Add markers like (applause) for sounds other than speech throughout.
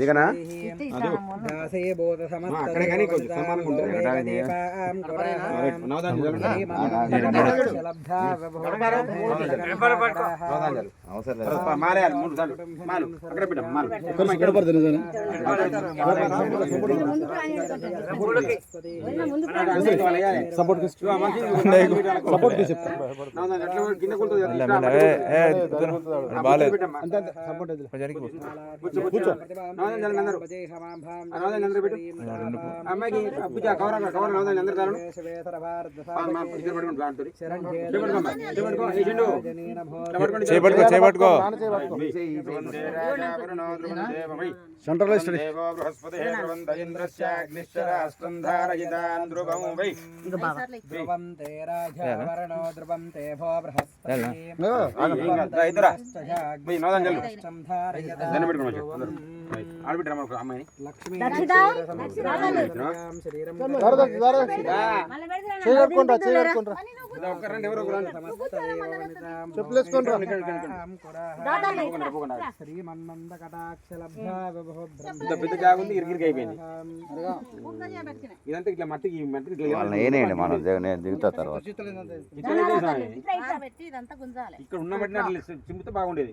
దిగనా? దాసే బోధ సమస్త అక్కడే కానీ కొంచెం సమానంగా ఉంటుంది. సపోర్ట్ సపోర్ట్ కింద బాలేదు అమ్మాయికి పూజ కవర్ కవర్ నవదాన్ని అందరు కారణం చేపట్టుకో చేపట్టుకో సెంట్రల్ స్టడీ ధ్రువం తే రాజావరణో ధ్రువం తే భో బృహస్పతి. ఆడబిడ్డ అమ్మాయి ఒక్కరండి ఎవరో పెద్ద ఇరిగిరికి అయిపోయింది. ఇదంతా ఇట్లా మట్టికి మట్టికి ఏనేయండి మనం దిగుతా తర్వాత. ఇక్కడ ఉన్న మట్టిని అట్లా చిమ్మితే బాగుండేది.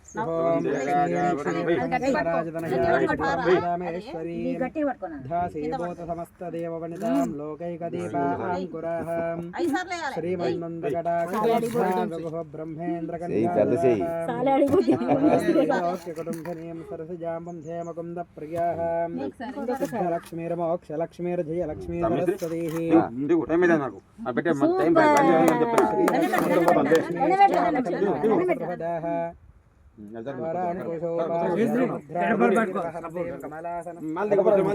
ధాసేభూత సమస్త దేవవనితాం లోకైకదీపాంకురాం శ్రీమన్మంద కటాక్షలబ్ధ బ్రహ్మేంద్ర చెయ్యి, పెద్ద చెయ్యి. కుటుంబనీయం సరసజాంబం ధేమకుంద ప్రియాం సిద్ధలక్ష్మీర్మోక్ష లక్ష్మీర్జయ లక్ష్మీ సరస్వతీ ఇందుకు టైం అయితే నాకు ఆ పెట్టే టైం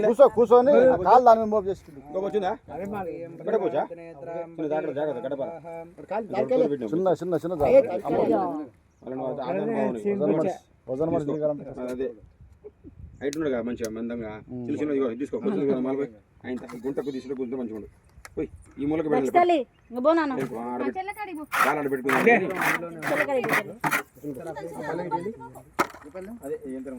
కూర్చో కూర్చొని కాలు దాని మీద మోపు చేసుకుంటు ఇంకొక వచ్చిందా? ఇక్కడ కూర్చో. చిన్న జాగ్రత్త జాగ్రత్త గడప. చిన్న చిన్న చిన్న జాగ్రత్త. అమ్మో. వాళ్ళని వాళ్ళు ఆడడానికి బాగుంది. వజన్ మనిషి వజన్ మనిషి దిగాలంటే అదే. హైట్ ఉన్నాడు కదా మంచిగా మందంగా. చిన్న తీసుకో. ఆయన గుంటకు తీసుకుంటే గుంట మంచిగా ఉండు. పోయి ఈ మూలకి పెట్టాలి తల్లి ఇంక పోనాను కాలు ఆడ పెట్టుకుంది అదే. ఇదే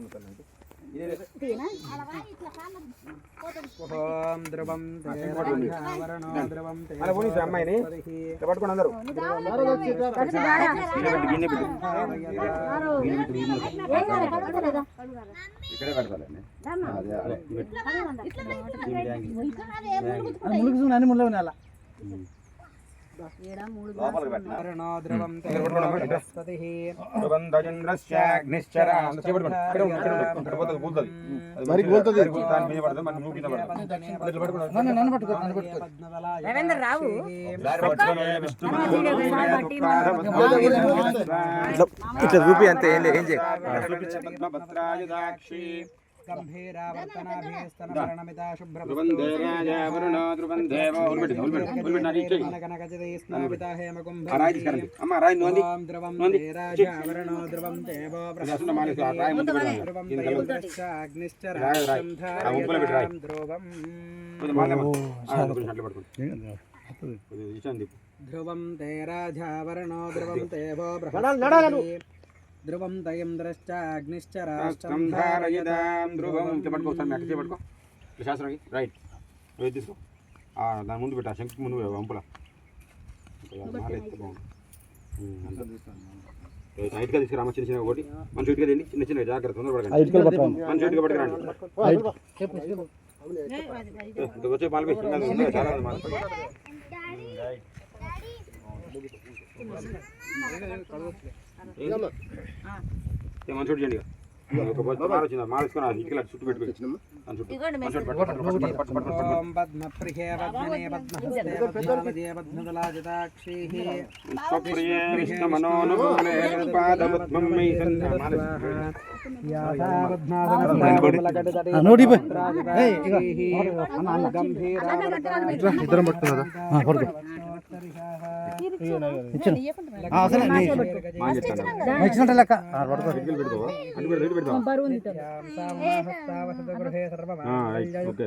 ఓం అలా పోనీ. సార్ అమ్మాయిని. పట్టుకోండి అందరూ. ఇక్కడే వరణో మరి పట్టుకోండి. రవీంద్ర రావు. ఇట్లా చూపి అంతే ఏం లేదు ఏం చేయ? ధ్రువం తే రాజావరణో ధ్రువం. దేవో బృహస్పతి. ధ్రువం తయంద్రశ్చ అగ్నిశ్చ రాష్ట్రం ధారయదాం ధ్రువం. పట్టుకో. ఈ శాస్త్రం. రైట్ నువ్వు ఇది తీసుకో దాని ముందు పెట్టా శంకు ముందు వంపుల మాల ఎత్తే బాగుంది ఉమ్, అంతే. రైట్, హైట్గా తీసుకురా అమ్మ, చిన్న చిన్న ఒకటి మంచి ఇటుగా తిండి చిన్న చిన్న జాగ్రత్త తొందర పడకండి మంచి ఇటుగా పట్టుకురండి వచ్చే ఉన్నాయి, చాలా మంచి పద్మరాజితాక్షీః గంభీరావృతా ఇద్దరం పట్టుకున్నదా ఓకే.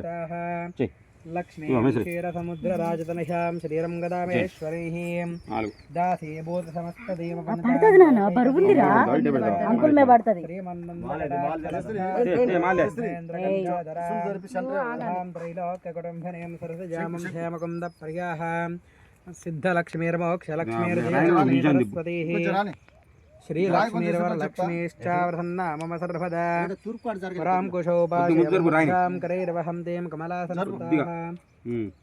చెయ్. లక్ష్మీ ఇదిగో మేస్త్రి. క్షీరసముద్రరాజతనశాం శరీరం గదామేశ్వరైః దాసే భూత సమస్త దేవ పడుతుంది నాన్న బరువుందిరా. అంకుల్ మే పడుతుంది. ఏ, ఏ, మాలే. సిద్ధలక్ష్మీర్మోక్షలక్ష్మీర్జయలక్ష్మీ కొంచెం రాని. శ్రీలక్ష్మీర్వరలక్ష్మీశ్చావృధన్న మమ సర్వదా పరాం ముద్దు తేం కొద్దిగా.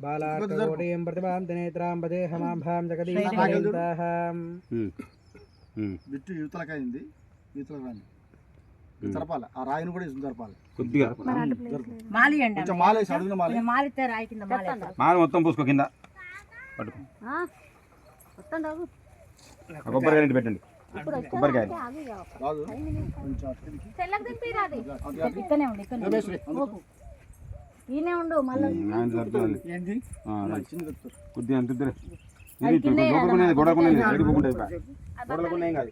బాలాకోటీం ప్రతిభాం పదేహమాభాం జగదీశాం బిట్టు యువతలకైంది యువతలకు రాని జరపాలి ఆ రాయిని కూడా జరపాలి కొద్దిగా మాలి మాలేసి అడుగున మాలి మొత్తం పూసుకో కింద పట్టుకో వస్తాను రాగు ఆ కొబ్బరికాయ ఇంటి పెట్టండి. కొబ్బరికాయ. రాదు కొంచెం అటు తిరిగి. అది? అటు. ఇక్కనే ఉండు ఇక్కనే ఉండు. మేస్త్రి, అందుకో. ఈయనే ఉండు మళ్ళీ ఉమ్, ఆయన సరిపోతుంది. ఏంటి ఆ, రైట్. చిన్న చెప్తారు కొద్దిగా అంత ఇద్దరు. ఇది ఇప్పుడు లోపలికునేది గోడకునేది ఎడిపోకుంటుంది గోడలకున్నాయి కాదు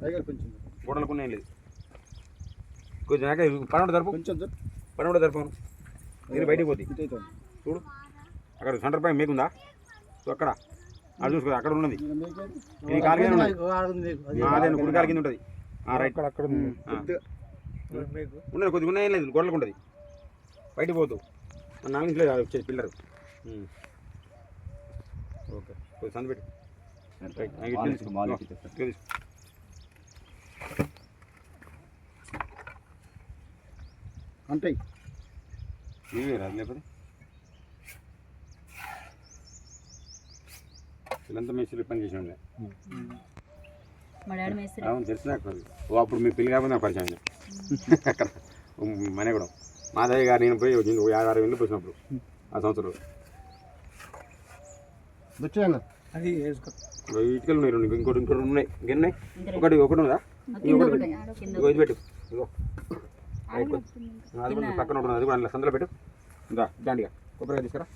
టైగర్ కొంచెం. గోడలకున్నాయి లేదు. కొంచెం పనోడు జరుపు కొంచెం జరుపు. మీరు బయటికి అవుతుంది. చూడు. అక్కడ సెంటర్ పై మీకుందా? అక్కడ. అది చూసుకో అక్కడ ఉన్నది? ఇది కాలు కింద ఉన్నది. కుడి కాలు కింద ఉంటుంది. రైట్. అక్కడ. ఉన్నది కొద్దిగా ఉన్నాయి లేదు గోడలకు ఉంటుంది. బయటికి పోతూ నాలుగు ఇంట్లో వచ్చేది పిల్లరు. ఓకే. కొద్ది సందు పెట్టు. అంటాయి ఇవే రాదు లేకపోతే? వీళ్ళంతా మేస్త్రి పని చేసి ఉండే మా డాడీ మేస్త్రి. అవును తెలిసిన. ఓ అప్పుడు మీ పెళ్ళి కాకపోతే నాకు పరిచయం అయింది. అక్కడ మనే కూడా. మాధయ్య గారు నేను పోయి వచ్చింది ఓ యాభై ఆరు వేలు పోసినప్పుడు ఆ సంవత్సరం. వచ్చేయండి అది వేసుకో. ఓ ఇటుకలు ఉన్నాయి రెండు ఇంకోటి ఇంకోటి ఉన్నాయి. ఇంకెన్ని ఒకటి ఒకటి ఉందా కింద ఒకటి కింద ఇగో ఇది పెట్టు. కొద్ది. అది కూడా పక్కన ఉంటుంది అది కూడా అందులో సందులో పెట్టు. ఇంకా దాండిగా కొబ్బరికాయ తీసుకురా.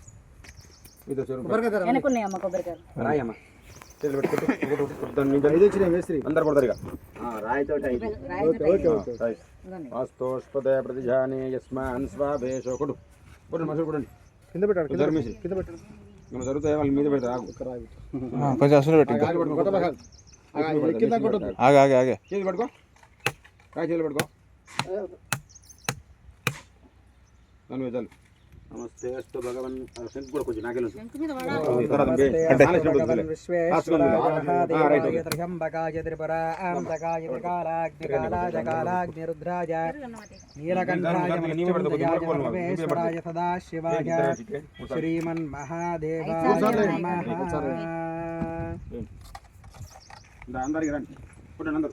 వెనకున్నాయి అమ్మ కొబ్బరికాయలు. రాయమ్మ. (laughs) వాస్తోష్పదయ ప్రతిజానే యస్మాన్ స్వాభేషో. కొడు. కొడు మసలు కొడండి. కింద పెట్టాడు ధర్మేసి కింద పెట్టండి మనం జరుగుతాయి? వాళ్ళ మీద పెడతారు? ఆగు. కొంచెం అసలు పెట్టు ఇంకా. కాలు పట్టుకో, కొట్టమా కాదు. ఆ, ఎక్కిందా కొట్టొద్దు. ఆగే ఆగే ఆగే. చేతులు పట్టుకో. కాయ చేతులు పట్టుకో. దాని మీద చాలు. నమస్తే అస్తు భగవన్ శంకు కూడా కొంచెం నాకెళ్ళి. త్ర్యంబకాయ త్రిపురాంతకాయ త్రికాలాగ్నికాలాయ కాలాగ్నిరుద్రాయ నీలకంఠాయ మృత్యుంజయాయ సర్వేశ్వరాయ సదాశివాయ శ్రీమన్మహాదేవాయ నమః ఇందా, అందరికి రండి అందరూ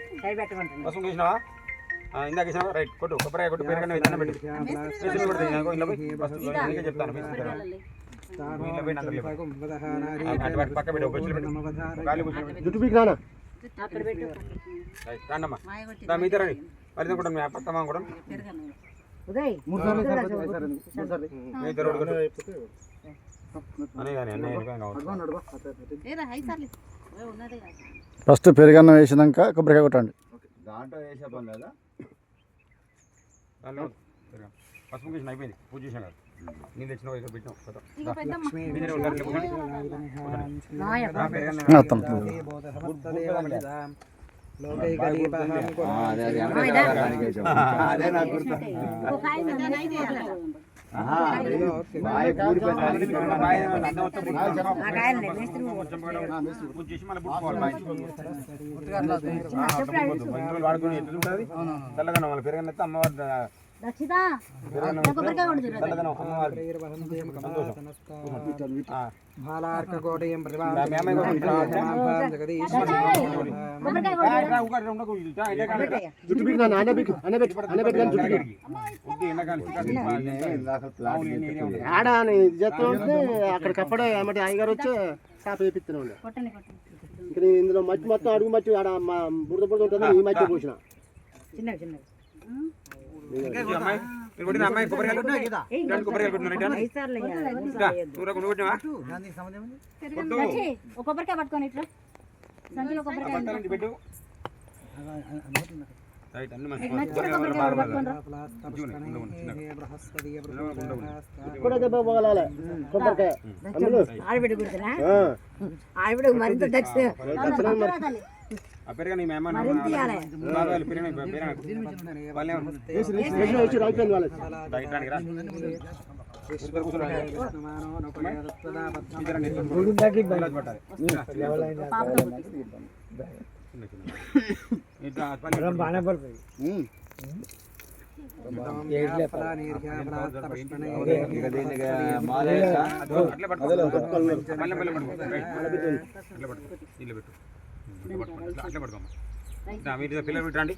పసుపు ఇందాక వేసినావా? రైట్ కొట్టు. కొబ్బరికాయ కొట్టు పెట్టు. కొడుతుంది నాకు పోయి ఫస్ట్ అందుకే చెప్తాను వాటి పక్క పెట్టు. కుర్చీలో పెట్టు. జుట్టు పీకి రండమ్మా. దా రండి. మరి కూడా మీ పక్క మామ కూడా. పెరగను ఉదయ్. మూడు సార్లు మూడు సార్లు. మీ ఇద్దరు కూడా కొట్టు. అనే కానీ అన్నయ్య. లేరా హై సార్లు. ఓ, ఉన్నదే కాదు. ఫస్ట్ పెరుగన్నం వేసినాక కొబ్బరికాయ కొట్టండి. దాంట్లో వేసే పని లేదా. పసుపు అయిపోయింది. పూజ చేసాం కదా నేను ఇక్కడ అదే అదే. నాకు గుర్తు ఒక ఆయన నైట్ ఆహా, అదే. బాయ్ ఊరి పెద్ద ఆయనకి తిరగడం బాయ్ అన్నం వస్తే బుట్టు ఆ కాయలు మేస్త్రి కొంచెం కూడా పూజ చేసి మళ్ళీ బుట్టుకోవాలి బాయ్. ఆహా, అప్పుడు పోద్దు. కొన్ని రోజులు వాడుకొని ఎట్లా ఉంటుంది తెల్లగనం వాళ్ళ పెరగనెత్తే అమ్మవారి కొబ్బరికాయ ఉంది. ఆడ చేస్తూ ఉంటే అక్కడికప్పుడే ఏమంటే అయ్యగారు వచ్చి చేప వేపిస్తూనే ఉండే కొట్టండి కొట్టండి. ఇంక నేను ఇందులో మట్టి మొత్తం అడుగు మట్టి ఆడ బురద బురద ఉంటుంది ఈ మట్టి పోసిన. ఈ అమ్మాయి, మీరు కొట్టిన అమ్మాయి కొబ్బరికాయలు రెండు కొబ్బరికాయలు కొట్టినారు ఇట్లా? ఐదు సార్లు వేయాలి. ఇట్లా, దూరం కొను కొట్టినావా? దక్షి, ఒక కొబ్బరికాయ పట్టుకొని ఇట్లా సంచిలో ఆ కొబ్బరికాయ పక్కన నుంచి పెట్టు. రైట్, అన్ని మంచి నచ్చిన కొబ్బరికాయలు కొబ్బరికాయ బాగా పట్టుకొని రా. కూడా దెబ్బ పోగలాలి కొబ్బరికాయ అందులో ఆడబిడ్డ గుర్తురా ఆ, ఆడబిడ్డ మరింత దక్ష దక్షిణం మరి. ఆ పెరగ నీ మేమ మరింత ఇయ్యాలి. బాబాయ్ పెరగ పెరగ వాళ్ళే వేసి వేసి వేసి అయిపోయింది వాళ్ళకి రైట్ రానికి రా ఇద్దరు కూర్చోండి. ఇద్దరు రండి, ఇద్దరు. గులాబీ పట్టాలి. పాపతో పుట్టి. ఇట్లా పల్లి ఉమ్. అట్లే పట్టుకో. మళ్ళీ మళ్ళీ పట్టుకో. రైట్. ఇట్లా పట్టుకో. ఇట్లా పెట్టు. అట్లే పట్టుకోమ్మా. మీరు పిల్లలు పెట్టండి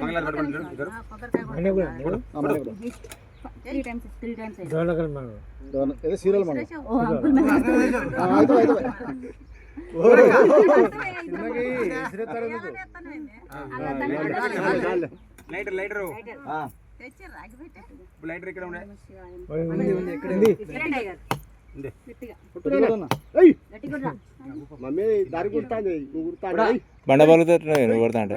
మంగళాలు పట్టుకోండి ఇద్దరు. సీరియల్ లైటర్ లైటరు లైటర్ ఇక్కడ ఉండే మమ్మీ దారి కుడుతాంది నువ్వు కుడుతాడు. బండ పలుకుతాడు నువ్వు కొడతా అంటే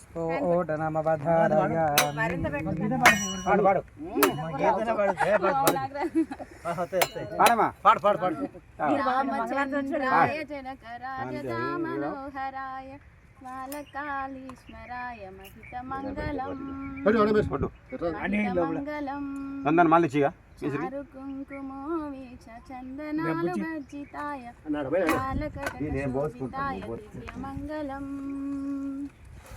పాడు పాడు. పాడమ్మా. పాడు పాడు పాడు. జనకరాజదామనోహరాయ బాలకాళీశ్వరాయ మహితమంగళం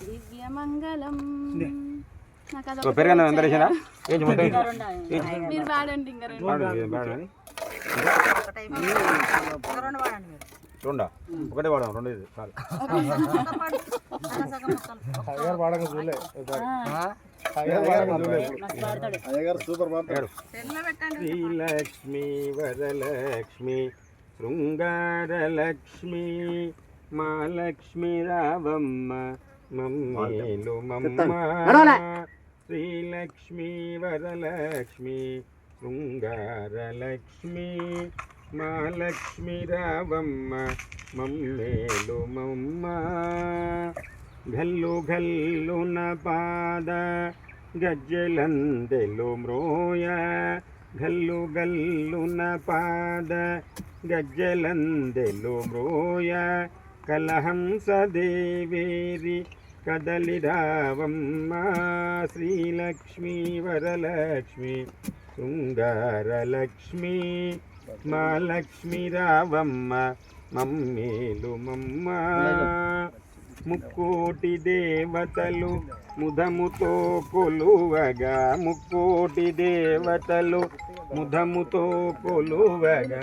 దివ్యమంగళం? మీరు ఇంకా రెండు. రెండా? ఒకటే వాడదాం రెండు ఇది అయ్యగారు సూపర్ శ్రీలక్ష్మి వరలక్ష్మి శృంగారలక్ష్మి మా లక్ష్మి రావమ్మ మమ్మేలు మమ్మ శ్రీలక్ష్మి వరలక్ష్మి శృంగారలక్ష్మి మా లక్ష్మి రావమ్మ మమ్మేలు మమ్మ గల్లు గల్లున పాద గజ్జలందెలు మ్రోయ గల్లు గల్లున పాద గజ్జలందెలు మ్రోయ కలహంస దేవేరి కదలిరావమ్మ శ్రీలక్ష్మీ వరలక్ష్మి శృంగారలక్ష్మి మా లక్ష్మి రావమ్మ మమ్మేలు మమ్మ ముక్కోటి దేవతలు ముదముతో కొలువగా. ముక్కోటి దేవతలు ముదముతో కొలువగా.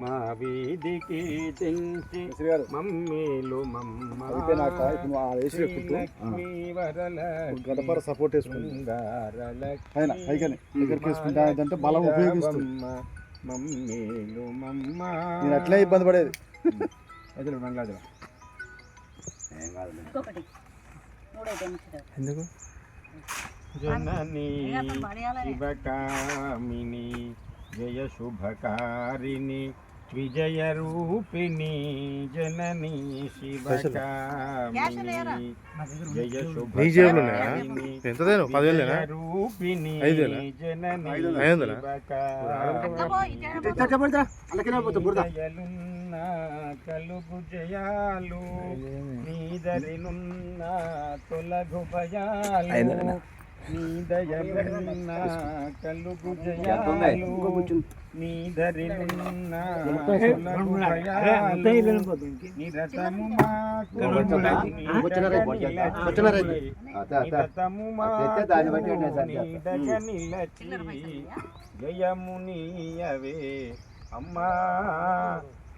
మా వీధికి తెంచి మమ్మేలు గడపర సపోర్ట్ వేసుకుంటా అంటే బలం ఉపయోగిస్తుంది. మమ్మేలు మమ్మ. నేను అట్లే ఇబ్బంది పడేది. అసలు బంగాళ ఇంకొకటి. మూడైతే ఎందుకు? జనని శివకామిని జయ శుభకారిణి విజయ రూపిణి జనని శివకామిని జయ? శుభకారిణి విజయ రూపిణి? జనని ఐదు దయలున్న కలుగు జయాలు నీదరినున్న తొలగు భయాలు కలుగు జయాలు నీదరినున్న తొలగు భయాలు నిరతము మాకు నిరతము అమ్మా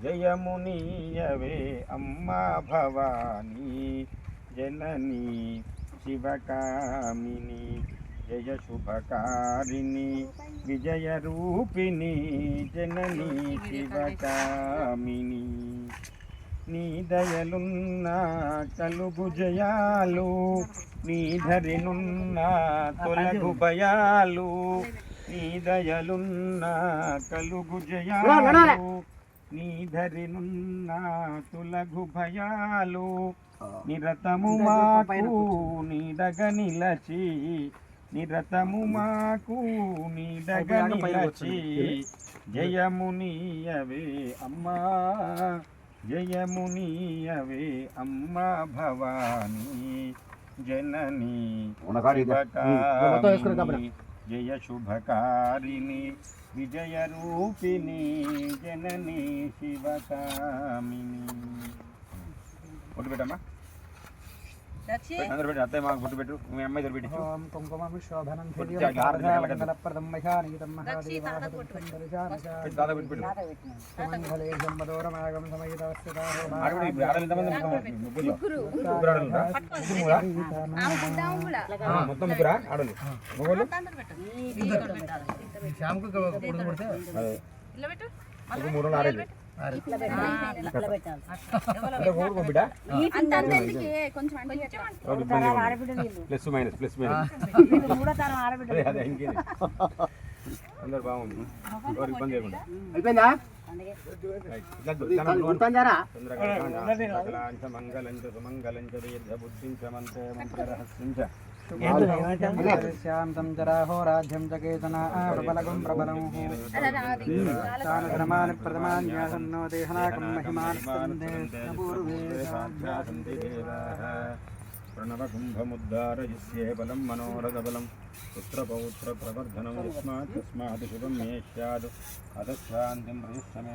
జయమునీయవే అమ్మా భవానీ జననీ శివకామిని జయ శుభకారిణి విజయ రూపిణి జననీ శివకామిని. నీ దయలున్న కలుగు జయాలు నీ ధరినున్న తొలగు భయాలు నీ దయలున్న కలుగు జయాలు నీ ధరినున్న తొలగు భయాలు నిరతము మాకు నీడగ నిలచి నిరతము మాకు నీడగ నిలచి. జయమునీయవే అమ్మా జయమునీయవే అమ్మా భవానీ జననీ జయ శుభకారిణి. విజయ రూపిణి జననీ శివకామిని. పొట్టు పెట్టమ్మా. అందరూ పెట్టు అత్తయ్య మాకు పొట్టు పెట్టు మీ అమ్మాయి దగ్గర ఓం కుంకుమం శోభనం మంగళే మొత్తం ముగ్గురా? ఆడలు మొగోళ్ళు? Plus minus plus minus. అదే అదే ఇంకేది అందరు బాగుంది. ఎవరికి ఇబ్బంది లేకుండా అయిపోయిందా. సకలాంచ మంగళంచ సుమంగళంచ దీర్ఘబుద్ధించ మంత్రే మంత్రరహస్యంచ శాంతం జరాహో రాజ్యం చ కేతన ప్రబలగం ప్రబలం తానధనమాని ప్రథమాన్యాసన్నో దేహనాకం ప్రణవకుంభముద్దారయస్యే బలం మనోరథబలం. పుత్రపౌత్ర ప్రవర్ధనం యస్మాత్ తస్మాత్ శుభం మే స్యాద్ అధశాంతిం ప్రయశ్చమే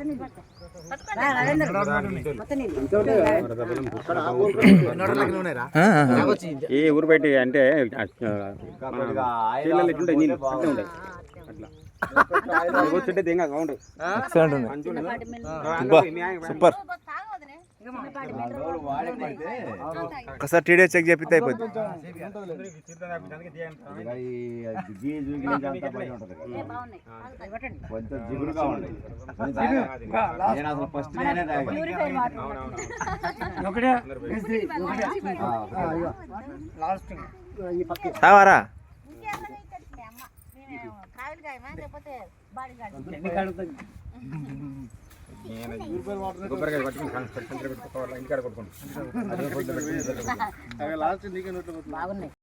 ఏ ఊరు బయట అంటే సూపర్. ఒకసారి టీడీ చెక్ చేపిస్తే అయిపోద్ది. బాగున్నాయి. జిగురుగా ఉండే. నేను అసలు ఫస్ట్ నేనే కాయలు కాయమా? లేకపోతే బాడీ కొబ్బరికాయ పట్టుకుని సంతలో పెట్టుకోవాలి ఇంటికాడ కొట్టుకోండి. బాగున్నాయి.